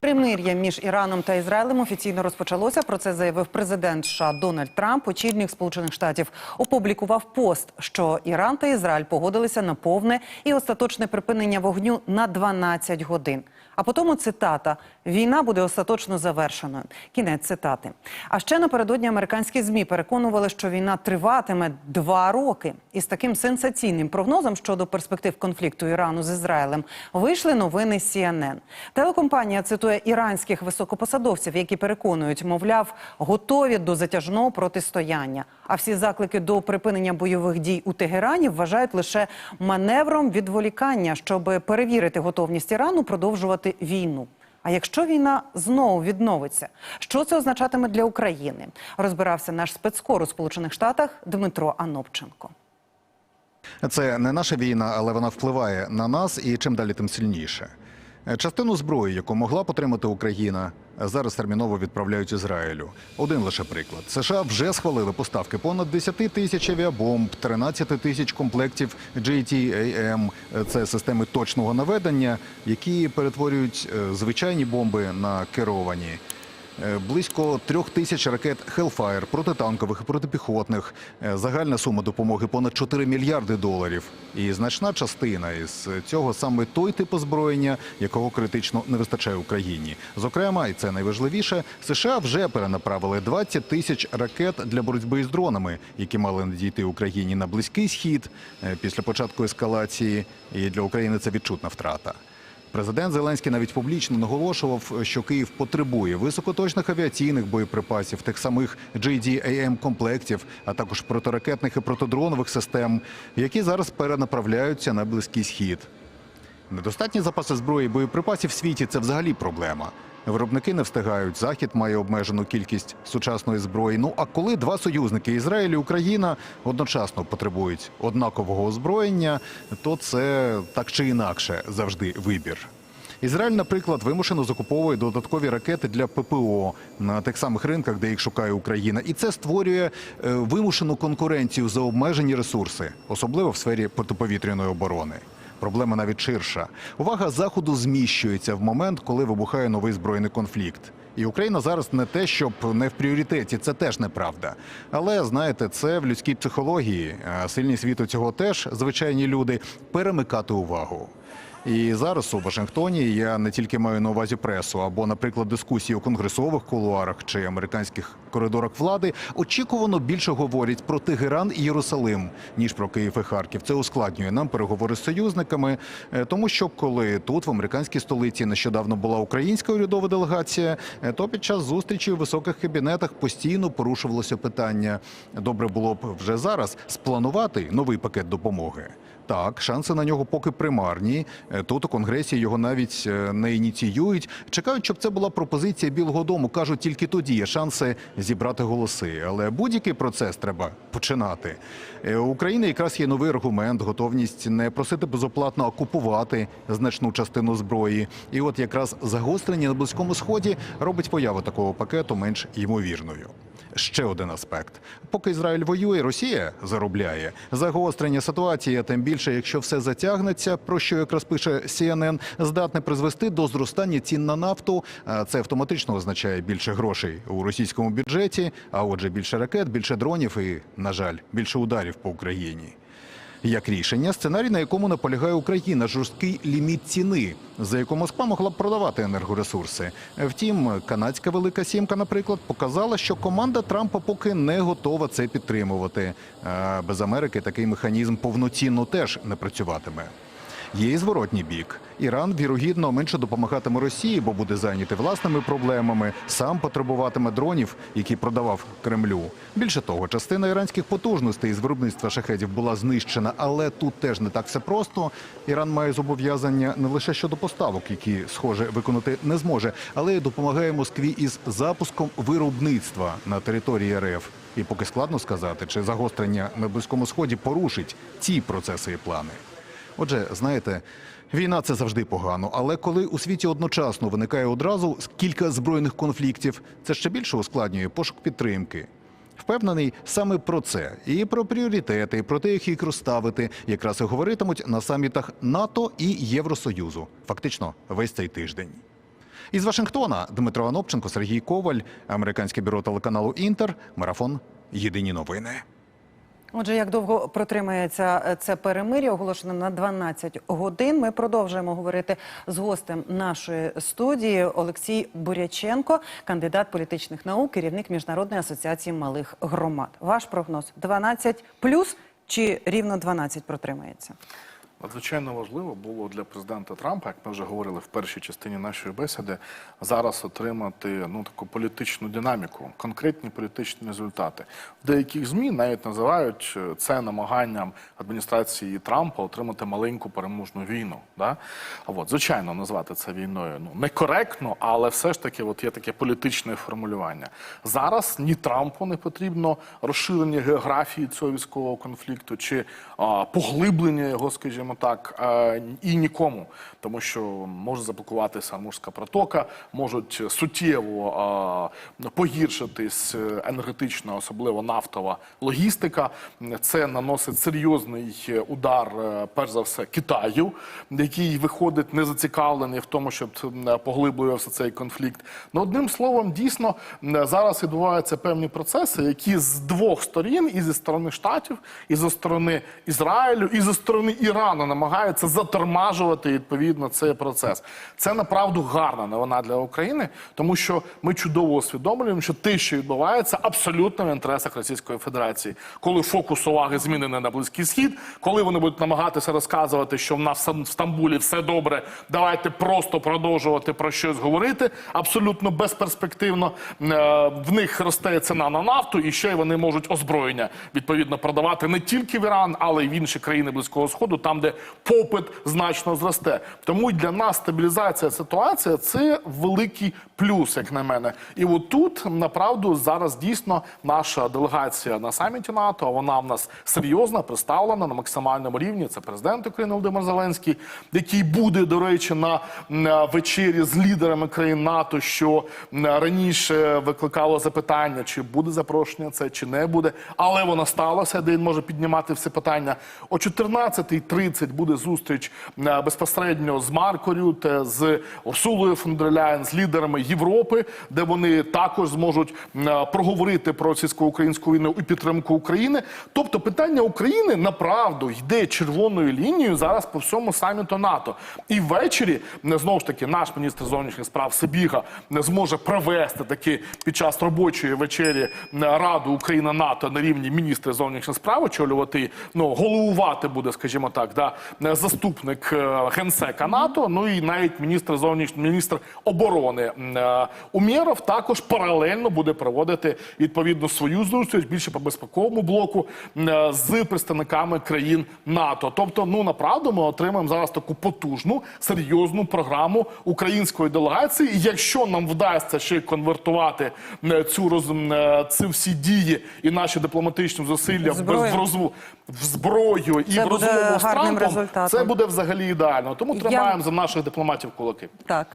Примир'я між Іраном та Ізраїлем офіційно розпочалося. Про це заявив президент США Дональд Трамп. Очільник Сполучених Штатів опублікував пост, що Іран та Ізраїль погодилися на повне і остаточне припинення вогню на 12 годин. А потім цитата: війна буде остаточно завершеною. Кінець цитати. А ще напередодні американські змі переконували, що війна триватиме два роки. І з таким сенсаційним прогнозом щодо перспектив конфлікту Ірану з Ізраїлем вийшли новини CNN. Телекомпанія цитує іранських високопосадовців, які переконують, мовляв, готові до затяжного протистояння. А всі заклики до припинення бойових дій у Тегерані вважають лише маневром відволікання, щоб перевірити готовність Ірану продовжувати війну. А якщо війна знову відновиться, що це означатиме для України? Розбирався наш спецкор у Сполучених Штатах Дмитро Анопченко. Це не наша війна, але вона впливає на нас і чим далі, тим сильніше. Е, Частину зброї, яку могла потримати Україна, зараз терміново відправляють Ізраїлю. Один лише приклад: США вже схвалили поставки понад 10 тисяч авіабомб, 13 тисяч комплектів JTAM – це системи точного наведення, які перетворюють е, звичайні бомби на керовані. Е, Близько трьох тисяч ракет Hellfire, протитанкових і протипіхотних. Е, Загальна сума допомоги понад 4 мільярди доларів. І значна частина із цього саме той тип озброєння, якого критично не вистачає Україні. Зокрема, і це найважливіше, США вже перенаправили 20 тисяч ракет для боротьби із дронами, які мали надійти Україні на близький схід е, після початку ескалації. І для України це відчутна втрата. Президент Зеленський навіть публічно наголошував, що Київ потребує високоточних авіаційних боєприпасів, тих самих JDAM комплектів, а також протиракетних і протидронових систем, які зараз перенаправляються на близький схід. Недостатні запаси зброї і боєприпасів в світі це взагалі проблема. Виробники не встигають. Захід має обмежену кількість сучасної зброї. Ну а коли два союзники Ізраїль і Україна одночасно потребують однакового озброєння, то це так чи інакше завжди вибір. Ізраїль, наприклад, вимушено закуповує додаткові ракети для ППО на тих самих ринках, де їх шукає Україна, і це створює е, вимушену конкуренцію за обмежені ресурси, особливо в сфері протиповітряної оборони. Проблема навіть ширша. Увага заходу зміщується в момент, коли вибухає новий збройний конфлікт. І Україна зараз не те, щоб не в пріоритеті, це теж неправда. Але знаєте, це в людській психології. Сильні світу цього теж звичайні люди перемикати увагу. І зараз у Вашингтоні я не тільки маю на увазі пресу або, наприклад, дискусії у конгресових кулуарах чи американських коридорах влади, очікувано більше говорять про Тегеран і Єрусалим ніж про Київ і Харків. Це ускладнює нам переговори з союзниками, е, тому що коли тут в американській столиці нещодавно була українська урядова делегація, е, то під час зустрічі у високих кабінетах постійно порушувалося питання. Добре було б вже зараз спланувати новий пакет допомоги. Так, шанси на нього поки примарні. Е, Тут у конгресі його навіть е, не ініціюють. Чекають, щоб це була пропозиція Білого Дому. кажуть, тільки тоді є шанси зібрати голоси. Але будь-який процес треба починати. Е, У України якраз є новий аргумент, готовність не просити безоплатно, а купувати значну частину зброї. І от якраз загострення на близькому сході робить появу такого пакету менш ймовірною. Ще один аспект: поки Ізраїль воює, Росія заробляє загострення ситуації, тим більше, якщо все затягнеться, про що якраз пише CNN, здатне призвести до зростання цін на нафту. Це автоматично означає більше грошей у російському бюджеті, а отже, більше ракет, більше дронів і, на жаль, більше ударів по Україні. Як рішення, сценарій, на якому наполягає Україна, жорсткий ліміт ціни, за яку Москва могла б продавати енергоресурси. Втім, канадська велика сімка, наприклад, показала, що команда Трампа поки не готова це підтримувати. А без Америки такий механізм повноцінно теж не працюватиме. Є і зворотній бік. Іран вірогідно менше допомагатиме Росії, бо буде зайнятий власними проблемами, сам потребуватиме дронів, які продавав Кремлю. Більше того, частина іранських потужностей з виробництва шахедів була знищена, але тут теж не так все просто. Іран має зобов'язання не лише щодо поставок, які схоже виконати не зможе, але й допомагає Москві із запуском виробництва на території РФ. І поки складно сказати, чи загострення на близькому сході порушить ці процеси і плани. Отже, знаєте, війна це завжди погано, але коли у світі одночасно виникає одразу кілька збройних конфліктів, це ще більше ускладнює пошук підтримки. Впевнений саме про це і про пріоритети, і про те, як їх розставити, якраз і говоритимуть на самітах НАТО і Євросоюзу. Фактично, весь цей тиждень. Із Вашингтона Дмитро Анопченко, Сергій Коваль, американське бюро телеканалу Інтер, марафон Єдині новини. Отже, як довго протримається е, це перемир'я, оголошено на 12 годин. Ми продовжуємо говорити з гостем нашої студії Олексій Буряченко, кандидат політичних наук, керівник міжнародної асоціації малих громад. Ваш прогноз 12 плюс чи рівно 12 протримається? Надзвичайно важливо було для президента Трампа, як ми вже говорили в першій частині нашої бесіди, зараз отримати ну таку політичну динаміку, конкретні політичні результати. Деяких змі навіть називають е, це намаганням адміністрації Трампа отримати маленьку переможну війну. Да? А от звичайно, назвати це війною ну некоректно, але все ж таки, от є таке політичне формулювання. Зараз ні Трампу не потрібно розширення географії цього військового конфлікту чи а, поглиблення його, скажімо так, і нікому, тому що може заблокуватися Амурська протока, можуть суттєво погіршитись е, енергетична, особливо нафтова логістика. Це наносить серйозний удар, е, перш за все, Китаю, який виходить не зацікавлений в тому, щоб е, поглиблювався цей конфлікт. Ну, одним словом, дійсно е, зараз відбуваються певні процеси, які з двох сторін, і зі сторони штатів, і зі сторони Ізраїлю, і зі сторони Ірану намагаються затормажувати відповідно цей процес. Це направду гарна новина для України, тому що ми чудово усвідомлюємо, що те, що відбувається, абсолютно в інтересах Російської Федерації, коли фокус уваги змінений на близький схід, коли вони будуть намагатися розказувати, що в нас в Стамбулі все добре, давайте просто продовжувати про щось говорити. Абсолютно безперспективно Е, в них росте ціна на нафту, і ще й вони можуть озброєння відповідно продавати не тільки в Іран, але й в інші країни близького сходу, там де попит значно зросте. Тому для нас стабілізація ситуації це великий плюс, як на мене. І от тут направду зараз дійсно наша делегація на саміті НАТО. Вона в нас серйозна, представлена на максимальному рівні. Це президент України Володимир Зеленський, який буде, до речі, на вечері з лідерами країн НАТО, що раніше викликало запитання, чи буде запрошення це, чи не буде. Але воно сталося, де він може піднімати всі питання. О 14.30 буде зустріч безпосередньо з Марко Рюте, з Урсулою Ляєн, з лідерами Європи, де вони також зможуть проговорити про російсько-українську війну і підтримку України. Тобто питання України направду йде червоною лінією зараз по всьому саміту НАТО. І ввечері знову ж таки наш міністр зовнішніх справ Сибіга зможе провести таки під час робочої вечері Раду Україна НАТО на рівні міністра зовнішніх справ очолювати, ну головувати буде, скажімо так, да заступник е, генсека НАТО. Ну і навіть міністр зовнішніх міністр оборони е, Умєров також паралельно буде проводити відповідно свою зустріч більше по безпековому блоку е, з представниками країн НАТО. Тобто, ну направду ми отримаємо зараз таку потужну серйозну програму української делегації. І якщо нам вдасться ще конвертувати цю роз е, ці всі дії і наші дипломатичні зусилля в, Зброю. в зброю і Це в розмову з Трампом, результатом. це буде взагалі ідеально. Тому Я- тримаємо за наших дипломатів кулаки. Так.